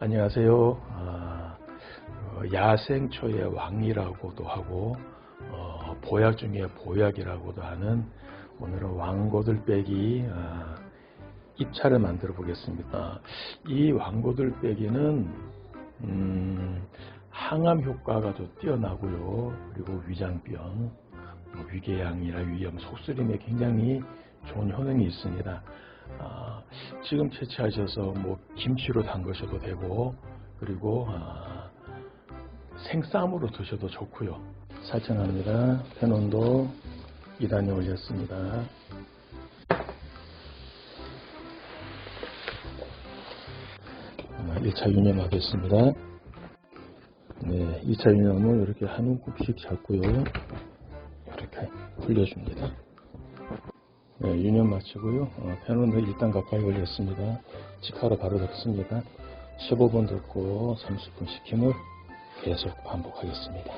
안녕하세요. 아, 어, 야생초의 왕이라고도 하고 어, 보약 중에 보약이라고도 하는 오늘은 왕고들빼기 아, 입차를 만들어 보겠습니다. 이 왕고들빼기는 음, 항암 효과가 더 뛰어나고요. 그리고 위장병, 뭐 위궤양이나 위염, 속쓰림에 굉장히 좋은 효능이 있습니다. 아, 지금 채취하셔서 뭐 김치로 담그셔도 되고 그리고 아, 생쌈으로 드셔도 좋고요. 살청합니다. 팬온도 2단에 올렸습니다. 아, 1차 유념하겠습니다. 네, 2차 유념을 이렇게 한 움큼씩 잡고요. 이렇게 흘려줍니다. 네, 유념 마치고요. 어, 팬온도 일단 가까이 올렸습니다. 직화로 바로 넣습니다. 15분 듣고 30분 식힘을 계속 반복하겠습니다.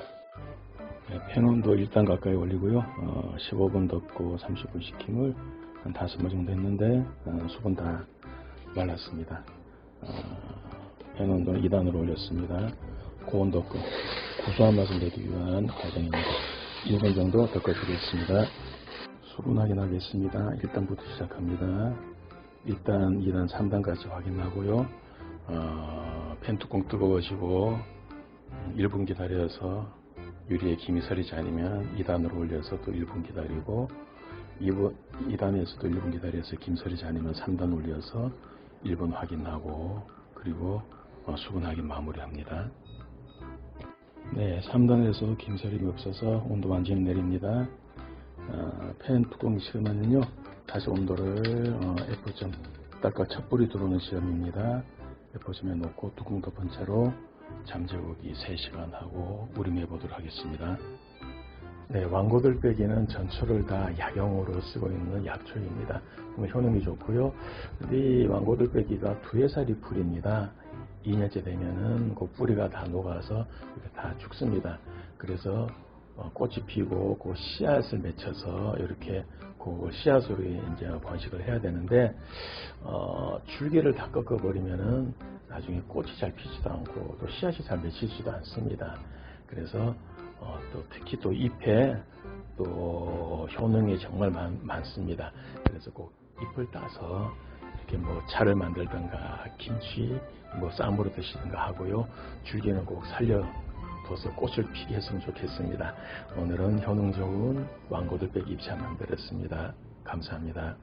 네, 팬온도 일단 가까이 올리고요. 어, 15분 듣고 30분 식힘을 한 5번 정도 했는데 어, 수분 다 말랐습니다. 어, 팬온도 2단으로 올렸습니다. 고온 덮고 구수한 맛을 내기 위한 과정입니다. 1분 정도 덮어주겠습니다. 수분 확인하겠습니다. 1단부터 시작합니다. 1단, 2단, 3단까지 확인하고요. 어, 팬 뚜껑 뜨거워지고 1분 기다려서 유리에 김이 서리지 않으면 2단으로 올려서 또 1분 기다리고 2분, 2단에서도 1분 기다려서 김 서리지 않으면 3단 올려서 1분 확인하고 그리고 어, 수분 확인 마무리합니다. 네, 3단에서 김서림이 없어서 온도 완전히 내립니다. 어, 팬 뚜껑 시험은요 다시 온도를 어, F점 딱과 첫불이 들어오는 시험입니다. F점에 놓고 뚜껑 덮은 채로 잠재우기 3시간 하고 우림해 보도록 하겠습니다. 네, 왕고들 빼기는 전초를 다 약용으로 쓰고 있는 약초입니다. 효능이 좋고요. 이 왕고들 빼기가 두해 살이 풀입니다. 2년째 되면은 그 뿌리가 다 녹아서 다 죽습니다. 그래서 어, 꽃이 피고 그 씨앗을 맺혀서 이렇게 그 씨앗으로 이제 번식을 해야 되는데 어, 줄기를 다 꺾어 버리면은 나중에 꽃이 잘 피지도 않고 또 씨앗이 잘 맺히지도 않습니다. 그래서 어, 또 특히 또 잎에 또 효능이 정말 많, 습니다 그래서 꼭 잎을 따서 이렇게 뭐 차를 만들던가 김치 뭐 쌈으로 드시든가 하고요. 줄기는 꼭 살려 둬서 꽃을 피게 했으면 좋겠습니다. 오늘은 효능 좋은 왕고들빼기 입차 만들었습니다. 감사합니다.